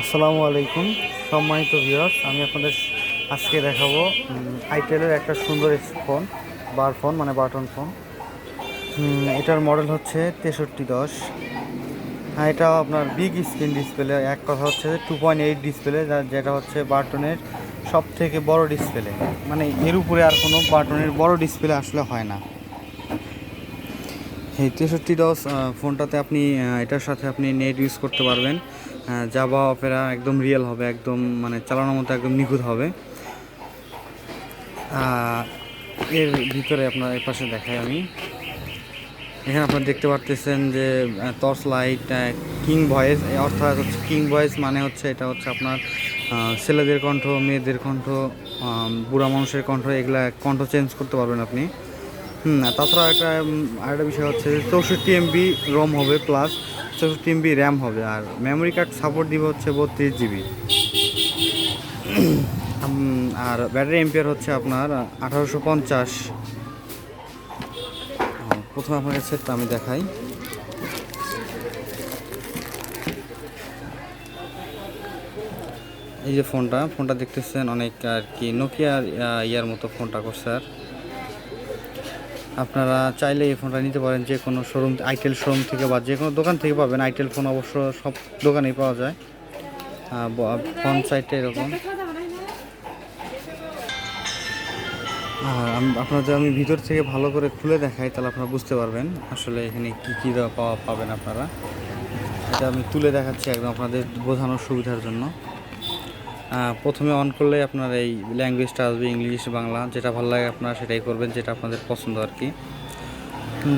আসসালামু আলাইকুম, সম্মানিত ভিউয়ার্স আমি আপনাদের আজকে দেখাবো আইটেলের একটা সুন্দর ফোন বার ফোন মানে বাটন ফোন এটার মডেল হচ্ছে তেষট্টি দশ। হ্যাঁ এটা আপনার বিগ স্ক্রিন ডিসপ্লে এক কথা হচ্ছে টু পয়েন্ট এইট ডিসপ্লে যেটা হচ্ছে বাটনের সব থেকে বড় ডিসপ্লে মানে এর উপরে আর কোনো বাটনের বড় ডিসপ্লে আসলে হয় না। এই তেষট্টি দশ ফোনটাতে আপনি এটার সাথে আপনি নেট ইউজ করতে পারবেন। জাভা অপেরা একদম রিয়েল হবে, একদম মানে চালানোর মতো একদম নিখুঁত হবে। এর ভিতরে আপনার এর পাশে দেখাই আমি। এখানে আপনারা দেখতে পারতেছেন যে টর্চ লাইট কিং ভয়েস অর্থাৎ হচ্ছে কিং ভয়েস মানে হচ্ছে এটা হচ্ছে আপনার ছেলেদের কণ্ঠ, মেয়েদের কণ্ঠ বুড়া মানুষের কণ্ঠ, এগুলা কণ্ঠ চেঞ্জ করতে পারবেন আপনি। হুম তাছাড়া একটা আরেকটা বিষয় হচ্ছে চৌষট্টি এমবি রোম হবে প্লাস চৌষট্টি এমবি র্যাম হবে আর মেমোরি কার্ড সাপোর্ট দিবে হচ্ছে বত্রিশ জিবি আর ব্যাটারি এম্পিয়ার হচ্ছে আপনার আঠারোশো পঞ্চাশ। প্রথমে আপনাকে সেটটা আমি দেখাই। এই যে ফোনটা ফোনটা দেখতেছেন অনেক আর কি নোকিয়ার ইয়ার মতো ফোনটা করছে আর। আপনারা চাইলে এই ফোনটা নিতে পারেন, যে কোনো শোরুম আইটেল শোরুম থেকে বা যে কোনো দোকান থেকে পাবেন। আইটেল ফোন অবশ্য সব দোকানেই পাওয়া যায়। ফোন সাইটটা এরকম। আর আপনাদের আমি ভিতর থেকে ভালো করে খুলে দেখাই, তাহলে আপনারা বুঝতে পারবেন আসলে এখানে কী কী পাওয়া পাবেন আপনারা। এটা আমি তুলে দেখাচ্ছি একদম আপনাদের বোঝানোর সুবিধার জন্য। প্রথমে অন করলে আপনার এই ল্যাঙ্গুয়েজটা আসবে ইংলিশ বাংলা যেটা ভালো লাগে আপনারা সেটাই করবেন যেটা আপনাদের পছন্দ আর কি।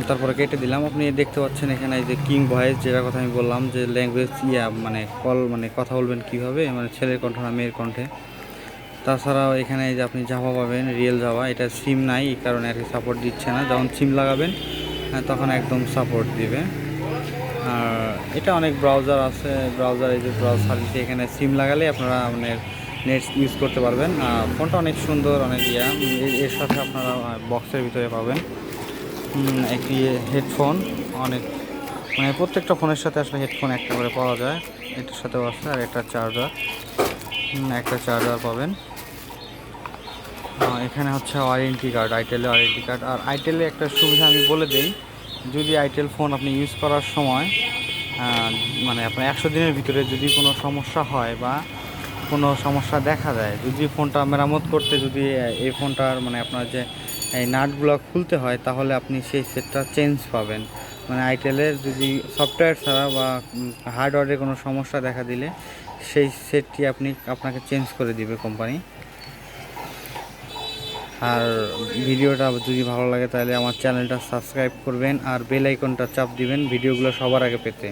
তারপরে কেটে দিলাম। আপনি দেখতে পাচ্ছেন এখানে এই যে কিং ভয়েস যেটা কথা আমি বললাম যে ল্যাঙ্গুয়েজ ইয়া মানে কল মানে কথা বলবেন কীভাবে মানে ছেলের কণ্ঠ না মেয়ের কণ্ঠে। তাছাড়াও এখানে যে আপনি জাভা পাবেন রিয়েল জাভা এটা সিম নাই এই কারণে আর কি সাপোর্ট দিচ্ছে না। যখন সিম লাগাবেন হ্যাঁ, তখন একদম সাপোর্ট দিবে। এটা অনেক ব্রাউজার আছে ব্রাউজার এই যে ব্রাউজার সার্ভিস এখানে সিম লাগালে আপনারা মানে নেট ইউজ করতে পারবেন। ফোনটা অনেক সুন্দর, অনেক ইয়া। এর- সাথে আপনারা বক্সের ভিতরে পাবেন। একটি হেডফোন অনেক মানে প্রত্যেকটা ফোনের সাথে আসলে হেডফোন একটা করে পাওয়া যায়। এটার সাথেও আছে, আর একটা চার্জার একটা চার্জার পাবেন। এখানে হচ্ছে ওয়ারেন্টি কার্ড আইটেলের ওয়ারেন্টি কার্ড আর আইটেলে একটা সুবিধা আমি বলে দিই, যদি আইটেল ফোন আপনি ইউজ করার সময় মানে আপনার একশো দিনের ভিতরে যদি কোনো সমস্যা হয় বা কোনো সমস্যা দেখা যায় যদি ফোনটা মেরামত করতে যদি এই ফোনটার মানে আপনার যে, এই নাটগুলো খুলতে হয়, তাহলে আপনি সেই সেটটা চেঞ্জ পাবেন। মানে আইটেলের যদি সফটওয়্যার ছাড়া বা হার্ডওয়্যারে কোনো সমস্যা দেখা দিলে, সেই সেটটি আপনি আপনাকে চেঞ্জ করে দিবে কোম্পানি। আর ভিডিওটা যদি ভালো লাগে তাহলে আমার চ্যানেলটা সাবস্ক্রাইব করবেন আর বেল আইকনটা চাপ দিবেন ভিডিওগুলো সবার আগে পেতে।